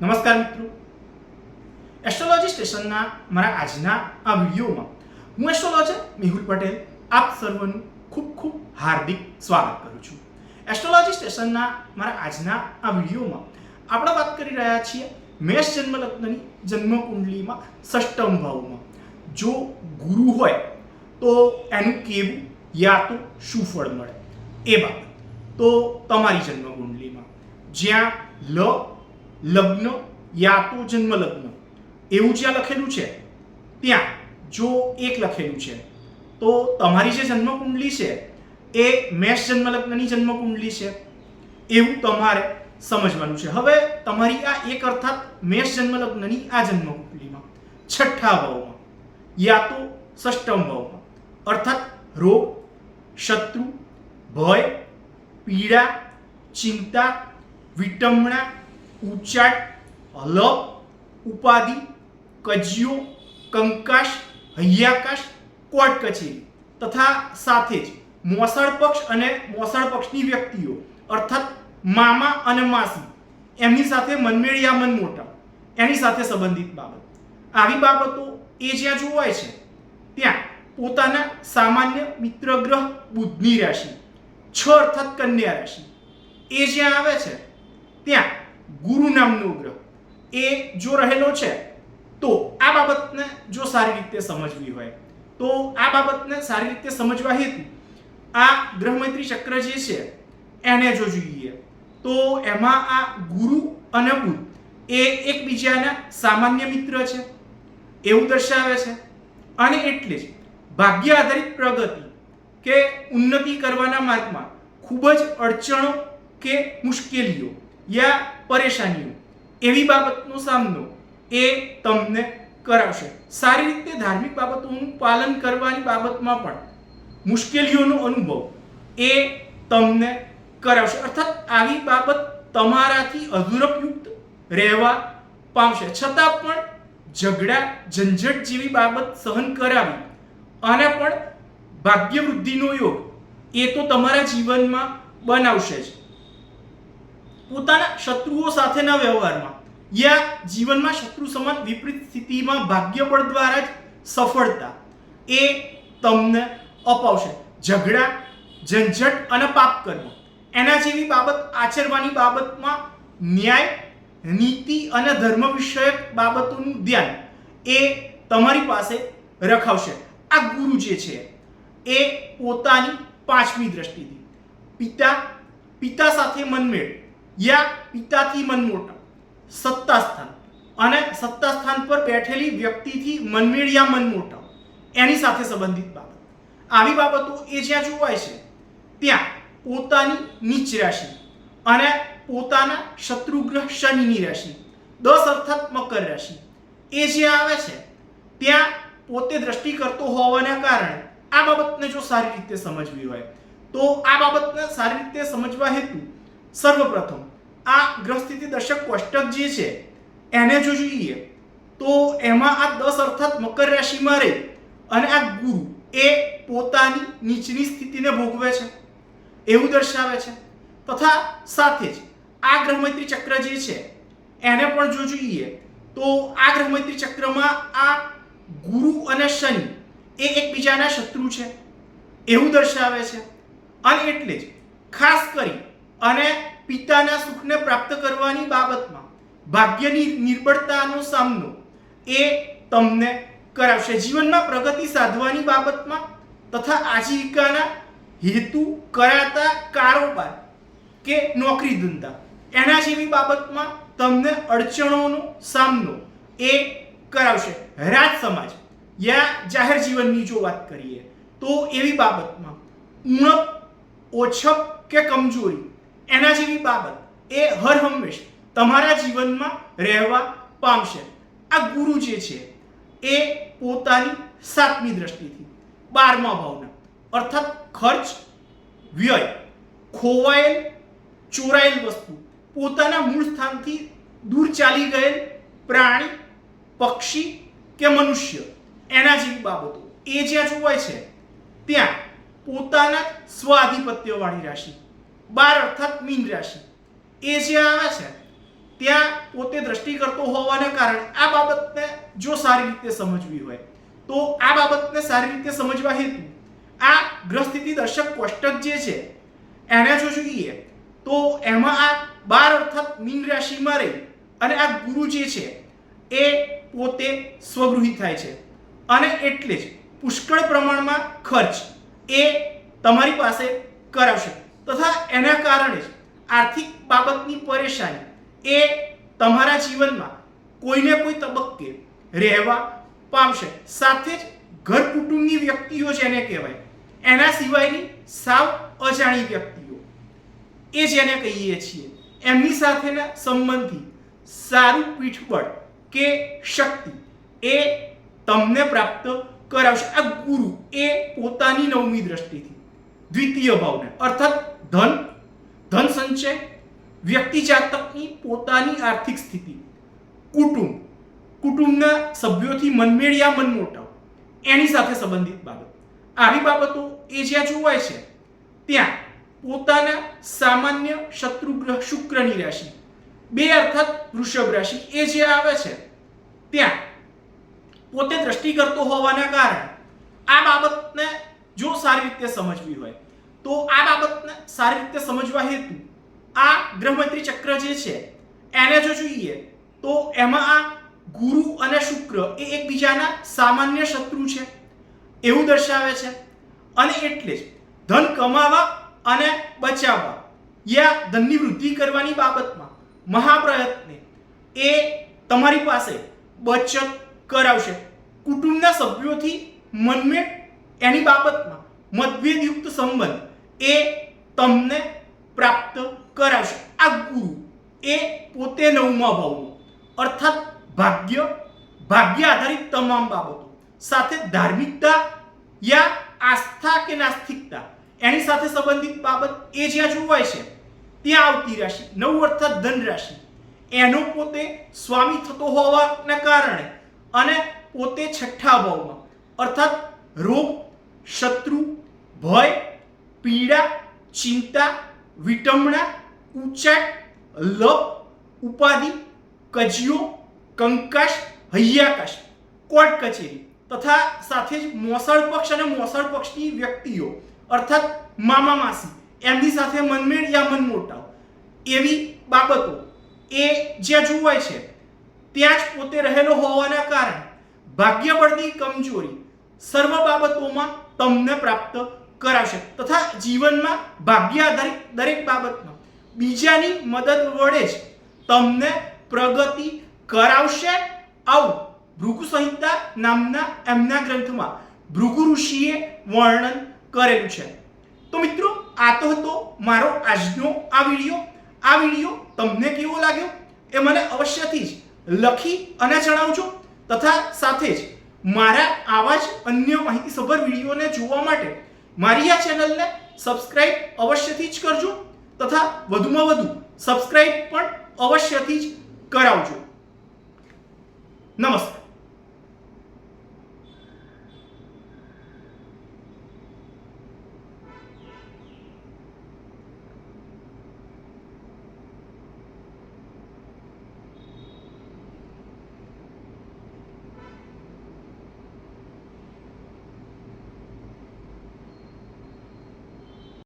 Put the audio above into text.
નમસ્કાર મિત્રો. એસ્ટ્રોલોજી સ્ટેશનના મારા આજના આ વિડીયોમાં હું એસ્ટ્રોલોજર મેહુલ પટેલ આપ સર્વનું ખૂબ ખૂબ હાર્દિક સ્વાગત કરું છું. એસ્ટ્રોલોજી સ્ટેશનના મારા આજના આ વિડીયોમાં આપણે વાત કરી રહ્યા છીએ મેષ જન્મ લગ્નની જન્મ કુંડલીમાં ષષ્ટમ ભાવમાં. જો ગુરુ હોય તો એનું કેવું યા તો શું ફળ મળે એ બાબત. તો તમારી જન્મ કુંડલીમાં જ્યાં લ લગ્ન યા તો જન્મ લગ્ન એવું જ્યાં લખેલું છે, ત્યાં જો એક લખેલું છે, તો તમારી જે જન્મ કુંડલી છે, એ મેષ જન્મ લગ્નની જન્મ કુંડલી છે. એવું તમારે સમજવાનું છે. હવે તમારી આ એક અર્થાત મેષ જન્મ લગ્નની આ જન્મ કુંડલીમાં છઠ્ઠા ભાવમાં, યા તો ષષ્ટમ ભાવમાં, અર્થાત રોગ, શત્રુ, ભય, પીડા, ચિંતા, વિટમણા ઉચાટ હલપ ઉપાધિ, કજિયો કંકાશ હૈયાકાશ કોર્ટ કચેરી તથા સાથે જ મોસળ પક્ષ અને મોસળ પક્ષની વ્યક્તિઓ, અર્થાત મામા અને માસી, એમની સાથે મનમેળ યા મન મોટા એની સાથે સંબંધિત બાબત. આવી બાબતો એ જ્યાં જોવાય છે, ત્યાં પોતાના સામાન્ય મિત્ર ગ્રહ બુધની રાશિ, છ અર્થાત કન્યા રાશિ. એ જ્યાં આવે છે, ત્યાં ગુરુ નામનો ગ્રહ. એ જો રહેલો છે, તો આ બાબતને જો સારી રીતે સમજવી હોય, તો આ બાબતને સારી રીતે સમજવા હેતુ, આ ગ્રહમૈત્રી ચક્ર જે છે, એને જો જોઈએ, તો એમાં આ ગુરુ અને બુધ એ એકબીજાના સામાન્ય મિત્ર છે, એવું દર્શાવે છે. અને એટલે જ ભાગ્ય આધારિત પ્રગતિ કે ઉન્નતિ કરવાના માર્ગમાં ખૂબ જ અડચણો કે મુશ્કેલીઓ યા પરેશાનીઓ. એવી બાબતનો સામનો એ તમને કરાવશે. સારી રીતે ધાર્મિક બાબતોનું પાલન કરવાની બાબતમાં પણ મુશ્કેલીઓનો અનુભવ એ તમને કરાવશે. અર્થાત આવી બાબત તમારાથી અધૂરપયુક્ત રહેવા પામશે. છતાં પણ ઝઘડા, ઝંઝટ જેવી બાબત સહન કરાવી અને પણ ભાગ્યવૃદ્ધિનો યોગ એ તો તમારા જીવનમાં બનાવશે જ. પોતાના શત્રુઓ સાથેના વ્યવહારમાં. યા જીવનમાં શત્રુ સમાન વિપરીત સ્થિતિમાં ભાગ્યબળ દ્વારા જ સફળતા એ તમને અપાવશે. ઝઘડા, ઝંઝટ અને પાપ કર્મ એના જેવી બાબત આચરવાની બાબતમાં ન્યાય, નીતિ અને ધર્મ વિષયક બાબતોનું ધ્યાન એ તમારી પાસે રખાવશે. આ ગુરુ જે છે એ પોતાની પાંચમી દ્રષ્ટિથી. પિતા પિતા સાથે મનમેળ. યા પિતાથી મન મોટા સત્તા અને સત્તા સ્થાન પર બેઠેલી વ્યક્તિથી મનમેળ યા મન મોટા એની સાથે સંબંધિત બાબત. આવી બાબતો એ જ્યાં જોવાય છે, ત્યાં પોતાની નીચ રાશિ અને પોતાના શત્રુગ્રહ શનિની રાશિ, દસ અર્થાત મકર રાશિ. એ જે આવે છે, ત્યાં પોતે દ્રષ્ટિ કરતો હોવાના કારણે આ બાબતને જો સારી રીતે સમજવી હોય, તો આ બાબતને સારી રીતે સમજવા હેતુ સર્વપ્રથમ, આ ગ્રહસ્થિતિ દર્શક કોષ્ટક જે છે, એને જો જોઈએ તો એમાં આ દસ અર્થાત મકર રાશિમાં રહે અને આ ગુરુ એ પોતાની નીચની સ્થિતિને ભોગવે છે. એવું દર્શાવે છે. તથા સાથે જ આ ગ્રહમૈત્રી ચક્ર જે છે, એને પણ જો જોઈએ તો આ ગ્રહમૈત્રી ચક્રમાં આ ગુરુ અને શનિ એ એકબીજાના શત્રુ છે. એવું દર્શાવે છે. અને એટલે જ ખાસ કરી અને પિતાના સુખને પ્રાપ્ત કરવાની બાબતમાં ભાગ્યની નિર્બળતાનો સામનો એ તમને કરાવશે. જીવનમાં પ્રગતિ સાધવાની બાબતમાં તથા આજીવિકાના હેતુ કરાતા કારોબાર કે નોકરી ધંધા એના જેવી બાબતમાં તમને અડચણોનો સામનો એ કરાવશે. રાજ સમાજ યા જાહેર જીવનની જો વાત કરીએ તો એવી બાબતમાં ઉણપ, ઓછપ કે કમજોરી એના જેવી બાબત એ હર હંમેશ તમારા જીવનમાં રહેવા પામશે. આ ગુરુ જે છે, એ પોતાની સાતમી દ્રષ્ટિથી, બારમા ભાવના, અર્થાત ખર્ચ, વ્યય, ખોવાયેલ, ચોરાયેલ વસ્તુ, પોતાના મૂળ સ્થાનથી દૂર ચાલી ગયેલ પ્રાણી, પક્ષી કે મનુષ્ય, એના જેવી બાબતો. એ જ્યાં જોવાય છે, ત્યાં પોતાના સ્વાધિપત્યવાળી રાશિ બાર અર્થાત મીન રાશિ. એ જે આવે છે, ત્યાં પોતે દ્રષ્ટિ કરતો હોવાને કારણે આ બાબતને જો સારી રીતે સમજવી હોય, તો આ બાબતને સારી રીતે સમજવા હેતુ, આ ગ્રહસ્થિતિ દર્શક કોષ્ટક જે છે, એને જો જોઈએ, તો એમાં આ બાર અર્થાત મીન રાશિમાં રહી અને આ ગુરુ જે છે, એ પોતે સ્વગૃહી થાય છે. અને એટલે જ પુષ્કળ પ્રમાણમાં ખર્ચ એ તમારી પાસે કરાવશે. તથા એના કારણે જ આર્થિક બાબતની પરેશાની એ તમારા જીવનમાં કોઈને કોઈ તબક્કે રહેવા પામશે. સાથે જ ઘર કુટુંબની વ્યક્તિઓ જેને કહેવાય, એના સિવાયની સાવ અજાણી વ્યક્તિઓ એ જેને કહીએ છીએ, એમની સાથેના સંબંધી સારું પીઠબળ કે શક્તિ એ તમને પ્રાપ્ત કરાવશે. આ ગુરુ એ પોતાની નવમી દ્રષ્ટિથી દ્વિતીય ભાવને. અર્થાત ધન ધન સંચય, વ્યક્તિ જાતકની પોતાની આર્થિક સ્થિતિ, કુટુંબ. કુટુંબના સભ્યોથી મનમેળિયા મનમોટાવ, એની સાથે સંબંધિત બાબત. આવી બાબતો એ જ્યાં જોવાય છે, ત્યાં પોતાના સામાન્ય શત્રુગ્રહ શુક્રની રાશિ, બે અર્થાત વૃષભ રાશિ એ જે આવે છે, ત્યાં પોતે દ્રષ્ટિ કરતો હોવાના કારણે આ બાબતને જો સારી રીતે સમજવી હોય, તો આ બાબતને સારી રીતે સમજવા હેતુ, આ ગ્રહમૈત્રી ચક્ર જે છે, એને જો જોઈએ, તો એમાં આ ગુરુ અને શુક્ર એ એકબીજાના સામાન્ય શત્રુ છે. એવું દર્શાવે છે. અને એટલે જ ધન કમાવા અને બચાવવા, યા ધનની વૃદ્ધિ કરવાની બાબતમાં મહાપ્રયત્ને એ તમારી પાસે બચત કરાવશે. કુટુંબના સભ્યોથી મનમેળ એની બાબતમાં મતભેદયુક્ત સંબંધ એ તમને પ્રાપ્ત કરાવશે. આ ગુરુ એ પોતે નવમા ભાવનો, અર્થાત ભાગ્ય ભાગ્ય આધારિત તમામ બાબતો, સાથે ધાર્મિકતા યા આસ્થા કે નાસ્તિકતા, એની સાથે સંબંધિત બાબત એ જ્યાં જોવાય છે, ત્યાં આવતી રાશિ, નવ અર્થાત ધન રાશિ, એનો પોતે સ્વામી થતો હોવાના કારણે અને પોતે છઠ્ઠા ભાવમાં, અર્થાત રોગ શત્રુ, ભય, પીડા, ચિંતા, વિટમણા, ઉચાટ, લપ, ઉપાધિ, કજિયો કંકાશ હૈયાકાશ, કોર્ટ કચેરી તથા સાથે જ મોસળ પક્ષ અને મોસળ પક્ષની વ્યક્તિઓ, અર્થાત મામા માસી, એમની સાથે મનમેળ યા મનમોટાવ. એવી બાબતો એ જ્યાં જોવાય છે, ત્યાં જ પોતે રહેલો હોવાના કારણે, ભાગ્યબળની કમજોરી સર્વ બાબતોમાં તમને પ્રાપ્ત કરાવશે તથા જીવનમાં ભાગ્ય આધારિત દરેક બાબતમાં બીજાની મદદ વડે જ તમને પ્રગતિ કરાવશે આવું ભૃગુ સંહિતા નામના એમના ગ્રંથમાં ભૃગુ ઋષિએ વર્ણન કરેલું છે. તો મિત્રો, આ તો હતો મારો આજનો આ વીડિયો. આ વીડિયો તમને કેવો લાગ્યો એ મને અવશ્યથી જ લખી અને જણાવજો. તથા સાથે જ મારા આવા જ અન્ય માહિતીસભર વિડીયોને જોવા માટે મારી આ ચેનલને સબસ્ક્રાઇબ અવશ્યથી જ કરજો તથા વધુમાં વધુ સબસ્ક્રાઇબ પણ અવશ્યથી જ કરાવજો. નમસ્કાર.